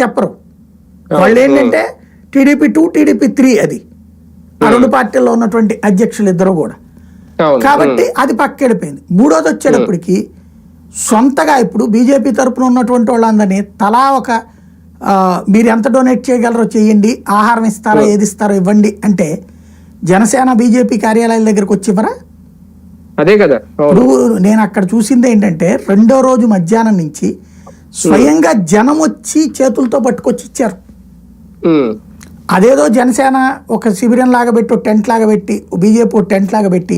చెప్పరు. వాళ్ళు ఏంటంటే టీడీపీ టూ టీడీపీ త్రీ అది. ఆ రెండు పార్టీల్లో ఉన్నటువంటి అధ్యక్షులు ఇద్దరు కూడా. కాబట్టి అది పక్కెడిపోయింది. మూడోది వచ్చేటప్పటికి సొంతగా ఇప్పుడు బీజేపీ తరపున ఉన్నటువంటి వాళ్ళందరినీ తలా ఒక మీరు ఎంత డొనేట్ చేయగలరో చేయండి ఆహారం ఇస్తారో ఏది ఇస్తారో ఇవ్వండి అంటే జనసేన బీజేపీ కార్యాలయాల దగ్గరకు వచ్చి ఇవ్వరా? అదే కదా. ఇప్పుడు నేను అక్కడ చూసింది ఏంటంటే రెండో రోజు మధ్యాహ్నం నుంచి స్వయంగా జనం వచ్చి చేతులతో పట్టుకొచ్చి ఇచ్చారు. ఉమ్, అదేదో జనసేన ఒక శిబిరం లాగా పెట్టి టెంట్ లాగా పెట్టి బీజేపీ టెంట్ లాగా పెట్టి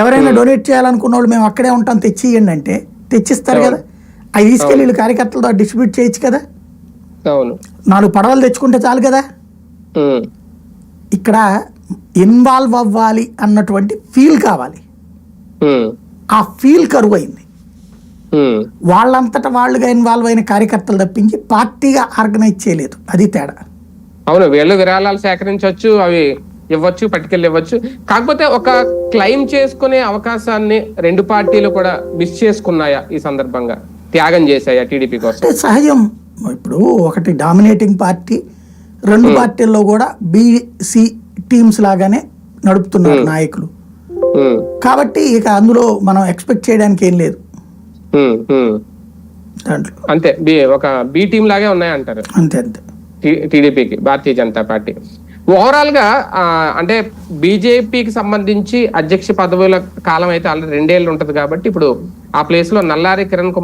ఎవరైనా డొనేట్ చేయాలనుకున్న వాళ్ళు మేము అక్కడే ఉంటాం తెచ్చి ఇవ్వండి అంటే తెచ్చిస్తారు కదా. అవి తీసుకెళ్ళి వీళ్ళు కార్యకర్తలతో డిస్ట్రిబ్యూట్ చేయొచ్చు కదా. నాలుగు పడవలు తెచ్చుకుంటే చాలు కదా. ఇక్కడ ఇన్వాల్వ్ అవ్వాలి అన్నటువంటి ఫీల్ కావాలి. ఆ ఫీల్ కరువు అయింది వాళ్ళంతటా వాళ్ళుగా ఇన్వాల్వ్ అయిన కార్యకర్తలు తప్పించి పార్టీగా ఆర్గనైజ్ చేయలేదు. అది తేడా. అవును వీళ్ళు విరాళాలు సేకరించవచ్చు అవి ఇవ్వచ్చు పట్టుకెళ్ళి ఇవ్వచ్చు. కాకపోతే ఒక క్లెయిమ్ చేసుకునే అవకాశాన్ని రెండు పార్టీలు కూడా మిస్ చేసుకున్నాయా ఈ సందర్భంగా? త్యాగం చేశాయా టీడీపీ కోసం? సహజం. ఇప్పుడు ఒకటి డామినేటింగ్ పార్టీ రెండు పార్టీల్లో కూడా బీసీ టీమ్స్ లాగానే నడుపుతున్నారు నాయకులు. కాబట్టి ఇక అందులో మనం ఎక్స్పెక్ట్ చేయడానికి ఏం లేదు. అంతే బి ఒక బి టీం లాగే ఉన్నాయంటారు. అంతే అంతే. టీడీపీకి భారతీయ జనతా పార్టీ. ఓవరాల్గా అంటే బీజేపీకి సంబంధించి అధ్యక్ష పదవుల కాలం అయితే ఆల్రెడీ రెండేళ్ళు ఉంటది కాబట్టి ఇప్పుడు ఆ ప్లేస్లో నల్లారి కిరణ్ కుమార్